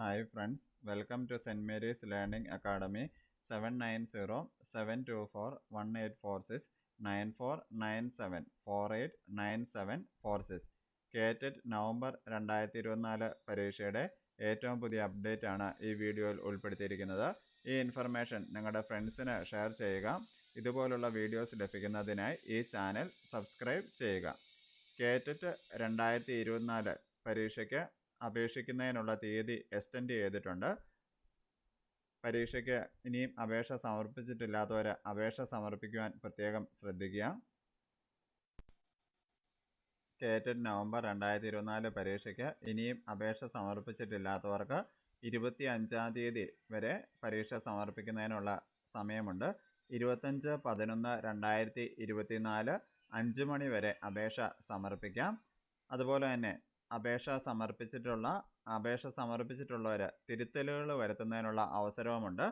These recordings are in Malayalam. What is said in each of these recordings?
Hi friends welcome to Saint Mary's learning academy seven nine zero seven two four one eight four six nine four nine seven four eight nine seven four six കേറ്റഡ് November രണ്ടായിരത്തി ഇരുപത്തിനാല് പരീക്ഷയുടെ ഏറ്റവും പുതിയ അപ്ഡേറ്റ് ആണ് ഈ വീഡിയോയിൽ ഉൾപ്പെടുത്തിയിരിക്കുന്നത്. ഈ ഇൻഫർമേഷൻ നിങ്ങളുടെ ഫ്രണ്ട്സിന് ഷെയർ ചെയ്യുക. ഇതുപോലുള്ള വീഡിയോസ് ലഭിക്കുന്നതിനായി ഈ ചാനൽ സബ്സ്ക്രൈബ് ചെയ്യുക. കേറ്ററ്റ് രണ്ടായിരത്തി ഇരുപത്തിനാല് പരീക്ഷയ്ക്ക് അപേക്ഷിക്കുന്നതിനുള്ള തീയതി എക്സ്റ്റെൻഡ് ചെയ്തിട്ടുണ്ട്. പരീക്ഷയ്ക്ക് ഇനിയും അപേക്ഷ സമർപ്പിച്ചിട്ടില്ലാത്തവർ അപേക്ഷ സമർപ്പിക്കുവാൻ പ്രത്യേകം ശ്രദ്ധിക്കുക. കേറ്റഡ് നവംബർ രണ്ടായിരത്തി ഇരുപത്തിനാല് പരീക്ഷയ്ക്ക് ഇനിയും അപേക്ഷ സമർപ്പിച്ചിട്ടില്ലാത്തവർക്ക് ഇരുപത്തി അഞ്ചാം തീയതി വരെ പരീക്ഷ സമർപ്പിക്കുന്നതിനുള്ള സമയമുണ്ട്. ഇരുപത്തഞ്ച് പതിനൊന്ന് രണ്ടായിരത്തി ഇരുപത്തിനാല് അഞ്ച് മണി വരെ അപേക്ഷ സമർപ്പിക്കാം. അതുപോലെ തന്നെ അപേക്ഷ സമർപ്പിച്ചിട്ടുള്ള അപേക്ഷ സമർപ്പിച്ചിട്ടുള്ളവർ തിരുത്തലുകൾ വരുത്തുന്നതിനുള്ള അവസരവുമുണ്ട്.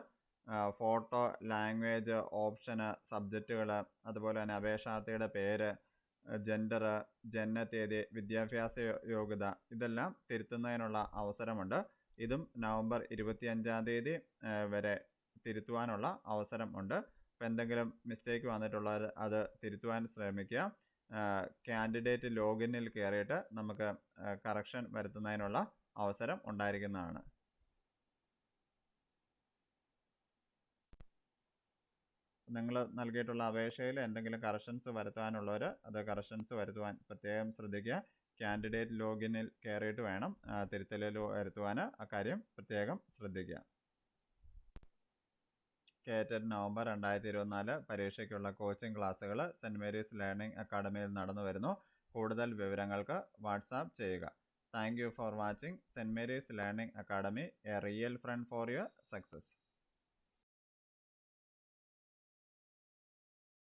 ഫോട്ടോ ലാംഗ്വേജ് ഓപ്ഷന് സബ്ജക്റ്റുകൾ അതുപോലെ തന്നെ അപേക്ഷാർത്ഥിയുടെ പേര് ജെൻഡർ തീയതി വിദ്യാഭ്യാസ യോഗ്യത ഇതെല്ലാം തിരുത്തുന്നതിനുള്ള അവസരമുണ്ട്. ഇതും നവംബർ ഇരുപത്തിയഞ്ചാം തീയതി വരെ തിരുത്തുവാനുള്ള അവസരം ഉണ്ട്. എന്തെങ്കിലും മിസ്റ്റേക്ക് വന്നിട്ടുള്ളത് അത് തിരുത്തുവാൻ ശ്രമിക്കുക. കാൻഡിഡേറ്റ് ലോഗിനിൽ കയറിയിട്ട് നമുക്ക് കറക്ഷൻ വരുത്തുന്നതിനുള്ള അവസരം ഉണ്ടായിരിക്കുന്നതാണ്. നിങ്ങൾ നൽകിയിട്ടുള്ള അപേക്ഷയിൽ എന്തെങ്കിലും കറക്ഷൻസ് വരുത്താനുള്ളവർ അത് കറക്ഷൻസ് വരുത്തുവാൻ പ്രത്യേകം ശ്രദ്ധിക്കുക. കാൻഡിഡേറ്റ് ലോഗിനിൽ കയറിയിട്ട് വേണം തിരുത്തലിൽ വരുത്തുവാൻ അക്കാര്യം പ്രത്യേകം ശ്രദ്ധിക്കുക. കേറ്റഡ് നവംബർ രണ്ടായിരത്തി ഇരുപത്തിനാല് പരീക്ഷയ്ക്കുള്ള കോച്ചിംഗ് ക്ലാസ്സുകൾ സെന്റ് മേരീസ് ലേണിംഗ് അക്കാഡമിയിൽ നടന്നു വരുന്നു. കൂടുതൽ വിവരങ്ങൾക്ക് വാട്സാപ്പ് ചെയ്യുക. Thank you for watching Saint Mary's learning academy a real friend for your success!